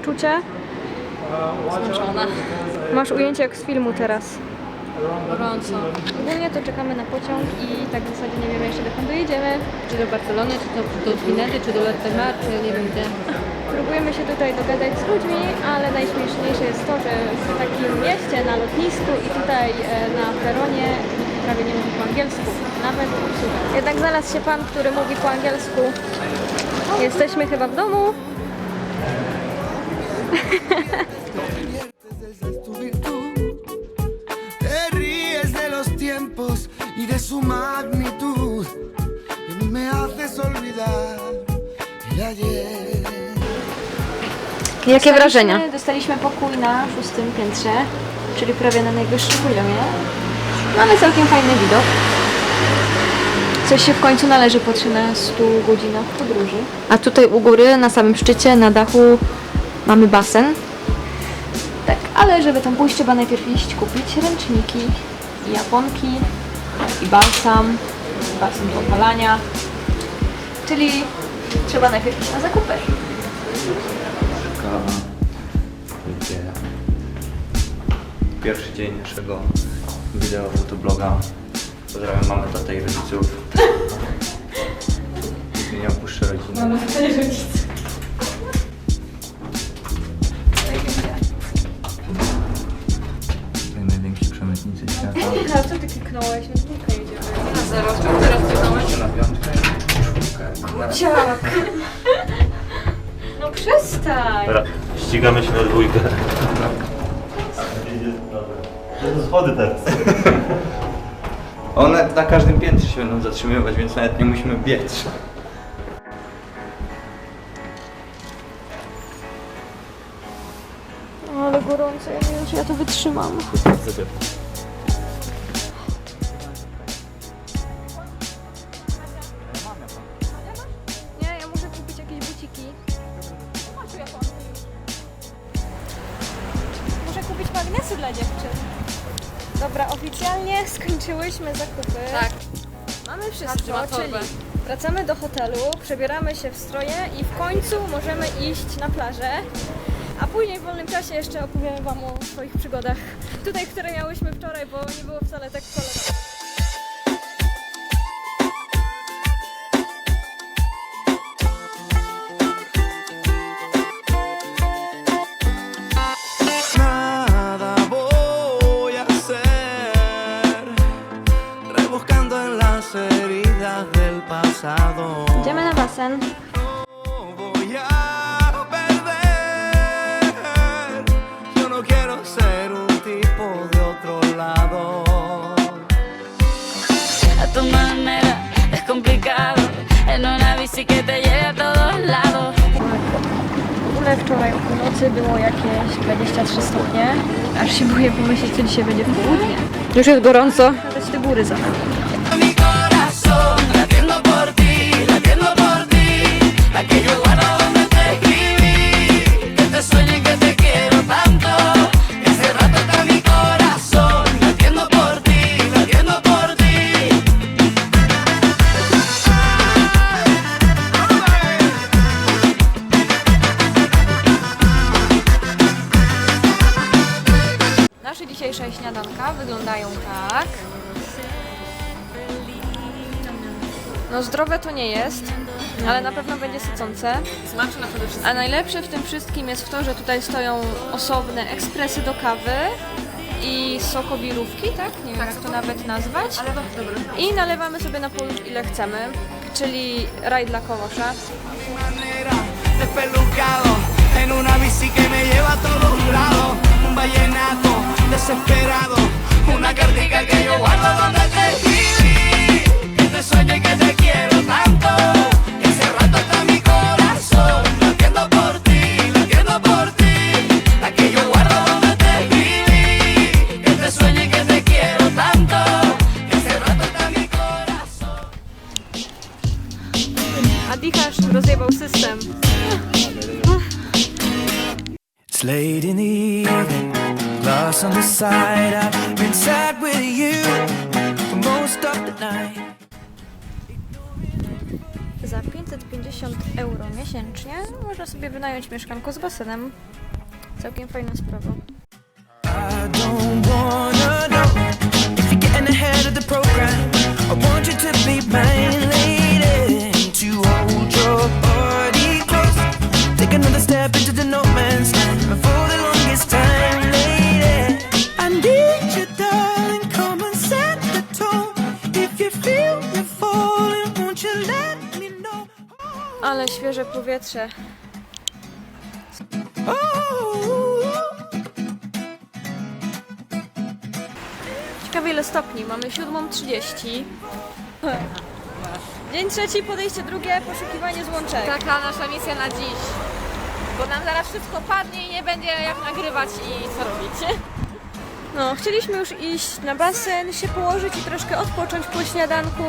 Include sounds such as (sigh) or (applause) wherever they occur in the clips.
Jak samopoczucie? Zmęczona. Masz ujęcie jak z filmu teraz. Gorąco. Ogólnie to czekamy na pociąg i tak w zasadzie nie wiemy jeszcze dokąd dojedziemy. Czy do Barcelony, czy to do Winety, czy do Lortemar, czy nie wiem gdzie. Próbujemy się tutaj dogadać z ludźmi, ale najśmieszniejsze jest to, że w takim mieście, na lotnisku i tutaj e, na peronie prawie nie mówi po angielsku. Nawet. Jednak znalazł się pan, który mówi po angielsku. Jesteśmy chyba w domu. Jakie wrażenia? Dostaliśmy pokój na szóstym piętrze, czyli prawie na najwyższym poziomie. Mamy całkiem fajny widok. Coś się w końcu należy po 13 godzinach podróży. A tutaj u góry, na samym szczycie, na dachu mamy basen. Tak, ale żeby tam pójść, trzeba najpierw iść kupić ręczniki, i japonki i balsam, basen do opalania. Czyli trzeba najpierw iść na zakupy. Kawa. Pierwszy dzień naszego wideo fotobloga. Pozdrawiam mamę, tatę i rodziców. (laughs) Nie opuszczę rodziny. Mamy (laughs) rodziców. Ty? Na dwójkę jedziemy. Na zero, czemu teraz kliknąłeś? Na piątkę i czwórkę. Ciak! No przestań! Dobra, ścigamy się na dwójkę. To schody teraz. One na każdym piętrze się będą zatrzymywać, więc nawet nie musimy biec. Ale gorąco, ja nie wiem czy ja to wytrzymam. Magnesy dla dziewczyn. Dobra, oficjalnie skończyłyśmy zakupy. Tak. Mamy wszystko, czyli torbę. wracamy do hotelu, przebieramy się w stroje i w końcu możemy iść na plażę. A później w wolnym czasie jeszcze opowiemy Wam o swoich przygodach tutaj, które miałyśmy wczoraj, bo nie było wcale tak kolorowo. Lado. a tu manera es complicado en una bici que te lleve a todos lados W ogóle wczoraj o północy było jakieś 23 stopnie. Aż się boję pomyśleć, co dzisiaj będzie w południe. Już jest gorąco. Nawet te góry za śniadanka wyglądają tak. No zdrowe to nie jest, ale na pewno będzie sycące. Smaczne przede wszystkim. A najlepsze w tym wszystkim jest w to, że tutaj stoją osobne ekspresy do kawy i sokowirówki, tak? Nie wiem jak to nawet nazwać. Ale bardzo dobre. I nalewamy sobie na pół ile chcemy, czyli raj dla kołosza. Vallenato desesperado. Una cartica que yo guardo donde te escribí. Que te sueño y que te quiero tanto. Que hace rato está mi corazón. Latiendo por ti latiendo por ti. La que yo guardo donde te escribí. Que te sueñe y que te quiero tanto. Que hace rato está mi corazón. A Dichasz rozjebał system. It's late in the evening, on the side. I've been sad with you for most of the night. za 550 euro miesięcznie można sobie wynająć mieszkanko z basenem. Całkiem fajna sprawa. Ale świeże powietrze. Ciekawe ile stopni. Mamy 7.30. Dzień trzeci, podejście drugie, poszukiwanie złączek. Taka nasza misja na dziś. Bo nam zaraz wszystko padnie i nie będzie jak nagrywać i co robić. No, chcieliśmy już iść na basen, się położyć i troszkę odpocząć po śniadanku,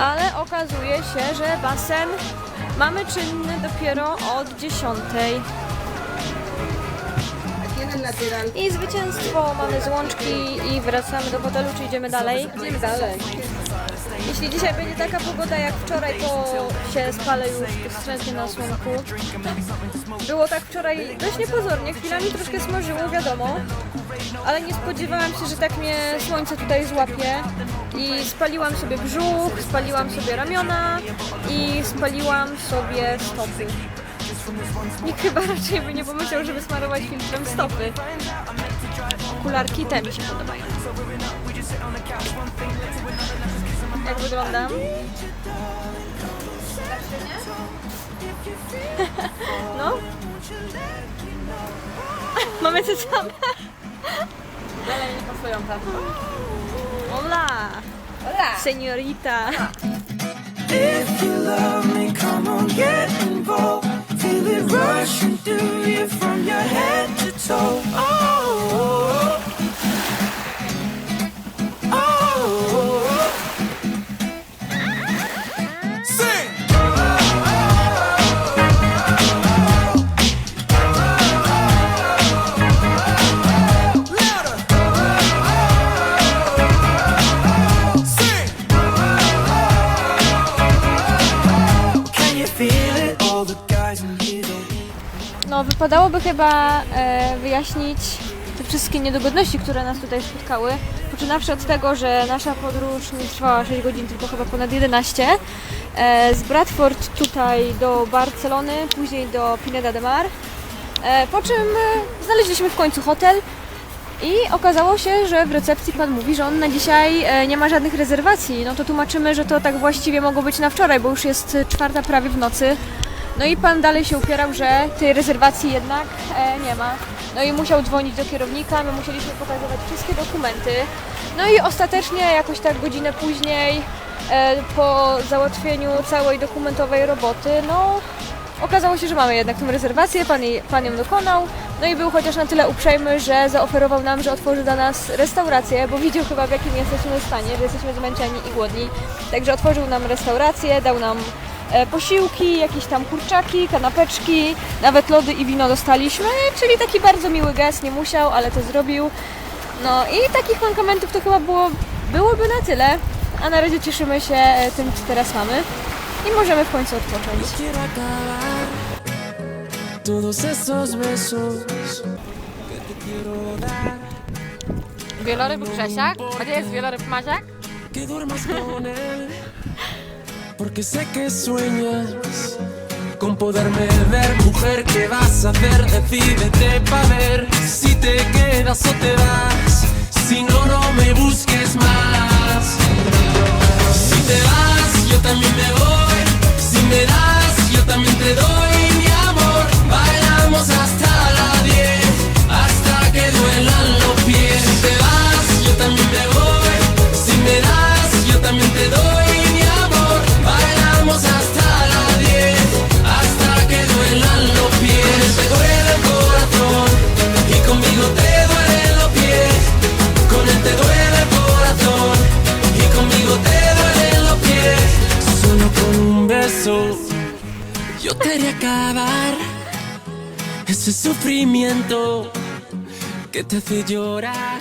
ale okazuje się, że basen mamy czynny dopiero od 10. I zwycięstwo, mamy złączki i wracamy do hotelu, czy idziemy dalej? Idziemy dalej. Jeśli dzisiaj będzie taka pogoda jak wczoraj, to się spalę już wstrętnie na słonku. Było tak wczoraj dość niepozornie, chwilami troszkę smażyło, wiadomo, ale nie spodziewałam się, że tak mnie słońce tutaj złapie i spaliłam sobie brzuch, spaliłam sobie ramiona i spaliłam sobie stopy. Nikt chyba raczej by nie pomyślał, żeby smarować filtrem stopy. Okularki te mi się podobają. Jak wyglądam? No. (laughs) Mamy te same. Dalej nie pasują tam. Hola. Hola. Seniorita. If you love me, come on, get involved. Feel it rushing through you from your head to toe. Oh, oh, wypadałoby chyba e, wyjaśnić te wszystkie niedogodności, które nas tutaj spotkały. Poczynawszy od tego, że nasza podróż nie trwała 6 godzin, tylko chyba ponad 11. E, z Bradford tutaj do Barcelony, później do Pineda de Mar. E, po czym znaleźliśmy w końcu hotel i okazało się, że w recepcji pan mówi, że on na dzisiaj e, nie ma żadnych rezerwacji. No to tłumaczymy, że to tak właściwie mogło być na wczoraj, bo już jest czwarta prawie w nocy. No i pan dalej się upierał, że tej rezerwacji jednak e, nie ma. No i musiał dzwonić do kierownika, my musieliśmy pokazywać wszystkie dokumenty. No i ostatecznie jakoś tak godzinę później e, po załatwieniu całej dokumentowej roboty, no okazało się, że mamy jednak tę rezerwację, pan, jej, pan ją dokonał. No i był chociaż na tyle uprzejmy, że zaoferował nam, że otworzy dla nas restaurację, bo widział chyba w jakim jesteśmy stanie, że jesteśmy zmęczeni i głodni. Także otworzył nam restaurację, dał nam posiłki, jakieś tam kurczaki, kanapeczki, nawet lody i wino dostaliśmy, czyli taki bardzo miły gest, nie musiał, ale to zrobił. No i takich mankamentów to chyba było, byłoby na tyle, a na razie cieszymy się e, tym, co teraz mamy i możemy w końcu odpocząć. Wieloryb Grzesiak? A gdzie jest wieloryb Maziak? (laughs) porque sé que sueñas con poderme ver. Mujer, ¿qué vas a hacer? Decídete pa' ver si te quedas o te vas. Si no, no me busques más. Si te vas, yo también me voy. Si me das, yo también te doy ese sufrimiento que te hace llorar.